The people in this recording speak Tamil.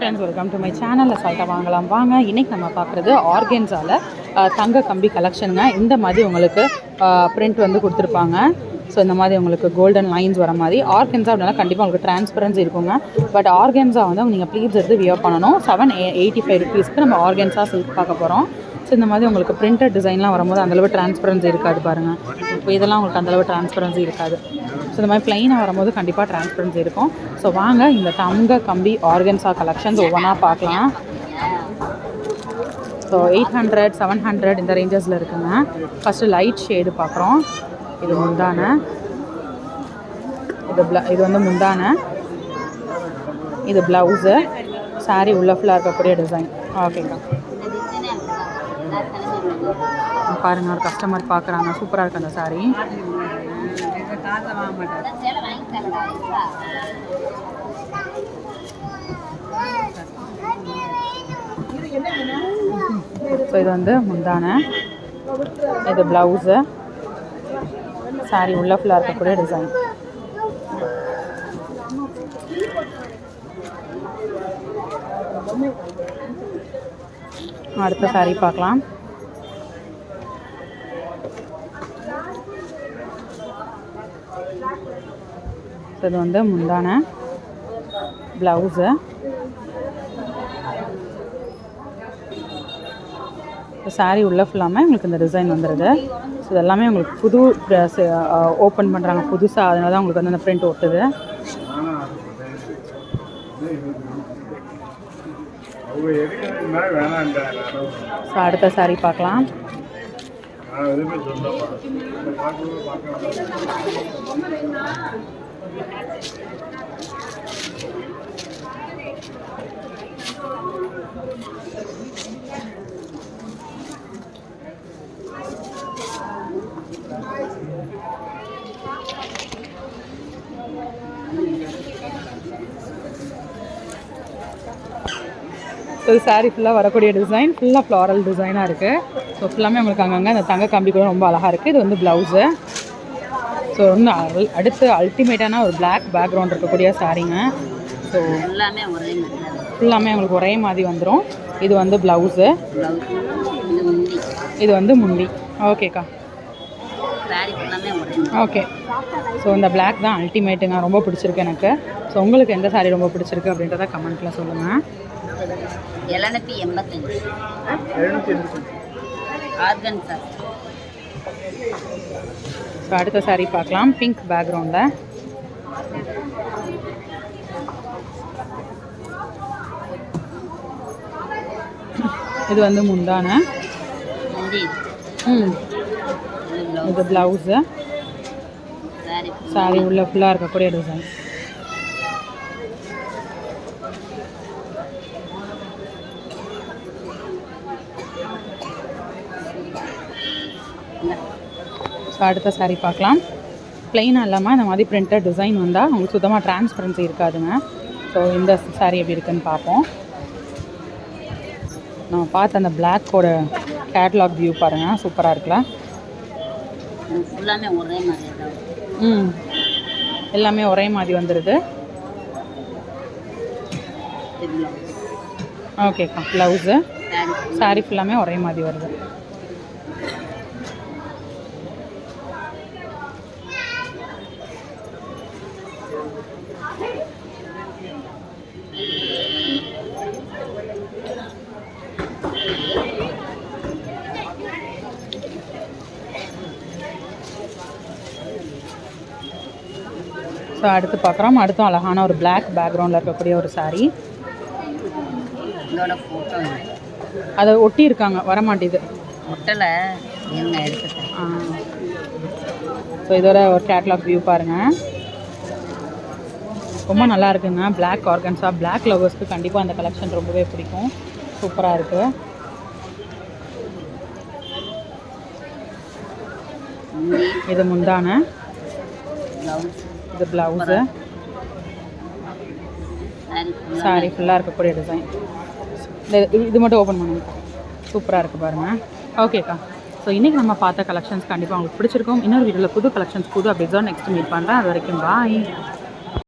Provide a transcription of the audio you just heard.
ஃப்ரெண்ட்ஸ் வெல்கம் டு மை சேனலில் சால்ட்டாக வாங்கலாம். வாங்க இன்னைக்கு நம்ம பார்க்குறது ஆர்கென்ஸால தங்க கம்பி கலெக்ஷனுங்க இந்த மாதிரி உங்களுக்கு பிரிண்ட் வந்து கொடுத்துருப்பாங்க. ஸோ இந்த மாதிரி உங்களுக்கு கோல்டன் லைன்ஸ் வர மாதிரி. ஆர்கென்ஸா அப்படின்னா கண்டிப்பாக உங்களுக்கு டிரான்ஸ்பரன்சி இருக்குங்க. பட் ஆர்கென்ஸா வந்து நீங்கள் ப்ளீட்ஸ் எடுத்து வியர் பண்ணணும். செவன் எயிட்டி ஃபைவ் ருபீஸ்க்கு நம்ம ஆர்கென்ஸா சில்க் பார்க்க போகிறோம் ஸோ இந்த மாதிரி உங்களுக்கு பிரிண்டட் டிசைன்லாம் வரும்போது அந்தளவு டிரான்ஸ்பரன்சி இருக்காது பாருங்கள் இப்போ இதெல்லாம் உங்களுக்கு அந்தளவு டிரான்ஸ்பரன்சி இருக்காது. ஸோ இந்த மாதிரி ப்ளைனாக வரும்போது கண்டிப்பாக டிரான்ஸ்பரன்சி இருக்கும். ஸோ வாங்க இந்த தங்க கம்பி ஆர்கன்ஸா கலெக்ஷன்ஸ் ஒவ்வொன்றா பார்க்கலாம். So eight hundred seven hundred இந்த ரேஞ்சஸில் இருக்குங்க. ஃபஸ்ட்டு லைட் ஷேடு பார்க்குறோம். இது முந்தான. இது ப்ள இது வந்து முந்தான. இது ப்ளவுஸு சாரீ உள்ள ஃபுல்லாக இருக்கக்கூடிய டிசைன் ஓகேங்க பாருங்க ஒரு கஸ்டமர் பார்க்குறாங்க சூப்பராக இருக்கு அந்த சாரி ஸோ இது வந்து முந்தான. இது ப்ளவுஸு சாரி உள்ள ஃபுல்லாக இருக்கக்கூடிய டிசைன் அடுத்த சாரீ பார்க்கலாம். ஸோ இது வந்து முந்தான ப்ளவுஸு இப்போ சாரீ உள்ளே ஃபுல்லாமே உங்களுக்கு இந்த டிசைன் வந்துடுது ஸோ இதெல்லாமே உங்களுக்கு புது ஓப்பன் பண்ணுறாங்க புதுசாக அதனால தான் உங்களுக்கு வந்து அந்த ப்ரிண்ட் ஒட்டுது. ஸோ அடுத்த saree பார்க்கலாம். ஸோ saree ஃபுல்லாக வரக்கூடிய டிசைன் ஃபுல்லாக ஃப்ளாரல் டிசைனாக இருக்குது ஸோ ஃபுல்லாமே உங்களுக்கு அங்கங்கே அந்த தங்க கம்பி கூட ரொம்ப அழகாக இருக்குது இது வந்து ப்ளவுஸு ஸோ அல்- அடுத்து அல்டிமேட்டான ஒரு Black பேக்ரவுண்ட் இருக்கக்கூடிய சாரீங்க ஸோ எல்லாமே ஒரே ஃபுல்லாமே உங்களுக்கு ஒரே மாதிரி வந்துடும் இது வந்து ப்ளவுஸு இது வந்து முந்தி. ஓகேக்கா சாரி ஓகே ஸோ இந்த Black தான் அல்டிமேட்டுங்க ரொம்ப பிடிச்சிருக்கு எனக்கு. ஸோ உங்களுக்கு எந்த saree ரொம்ப பிடிச்சிருக்கு அப்படின்றத கமெண்ட்டில் சொல்லுங்கள் எழுநூத்தி எண்பத்தஞ்சு. Organ sir. ஸோ அடுத்த saree பார்க்கலாம். பிங்க் பேக்ரவுண்டில் இது வந்து முந்தான. முந்தி. ம். இது ப்ளவுஸ் சாரி உள்ள ஃபுல்லாக இருக்கக்கூடிய டிசைன் ஸோ அடுத்த saree பார்க்கலாம். பிளெயினாக இல்லாமல் இந்த மாதிரி பிரிண்டட் டிசைன் வந்தால் உங்களுக்கு சுத்தமாக டிரான்ஸ்பரன்சி இருக்காதுங்க. ஸோ இந்த saree எப்படி இருக்குன்னு பார்ப்போம். நம்ம பார்த்த அந்த பிளாக்கோட கேட்லாக் வியூ பாருங்கள் சூப்பராக இருக்குல்ல? ஃபுல்லாமே ஒரே மாதிரி ம். எல்லாமே ஒரே மாதிரி வந்துடுது ஓகேக்கா ப்ளவுஸு சாரி ஃபுல்லாமே ஒரே மாதிரி வருது. ஸோ அடுத்து பார்க்குறோம். அடுத்தும் அழகான ஒரு Black பேக்ரவுண்டில் இருக்கக்கூடிய ஒரு ஃபோட்டோ அதை ஒட்டி இருக்காங்க வரமாட்டேது ஒட்டலை ஸோ இதோட ஒரு கேட்லாக் வியூ பாருங்கள் ரொம்ப நல்லா இருக்குங்க. Black ஆர்கன்ஸா Black லவர்ஸ்க்கு கண்டிப்பாக அந்த கலெக்ஷன் ரொம்பவே பிடிக்கும். சூப்பராக இருக்குது இது முந்தான. இது ப்ளவுஸு சாரி ஃபுல்லாக இருக்கக்கூடிய டிசைன் இந்த இது- இது மட்டும் ஓப்பன் பண்ணுங்க. சூப்பராக இருக்குது பாருங்கள் ஓகேக்கா ஸோ இன்றைக்கி நம்ம பார்த்த கலெக்ஷன்ஸ் கண்டிப்பாக உங்களுக்கு பிடிச்சிருக்கும். இன்னொரு வீடியோவில் புது கலெக்ஷன்ஸ் புது அப்டேட்ஸாக நெக்ஸ்ட் மீட் பண்ணுறேன் அது வரைக்கும் பாய்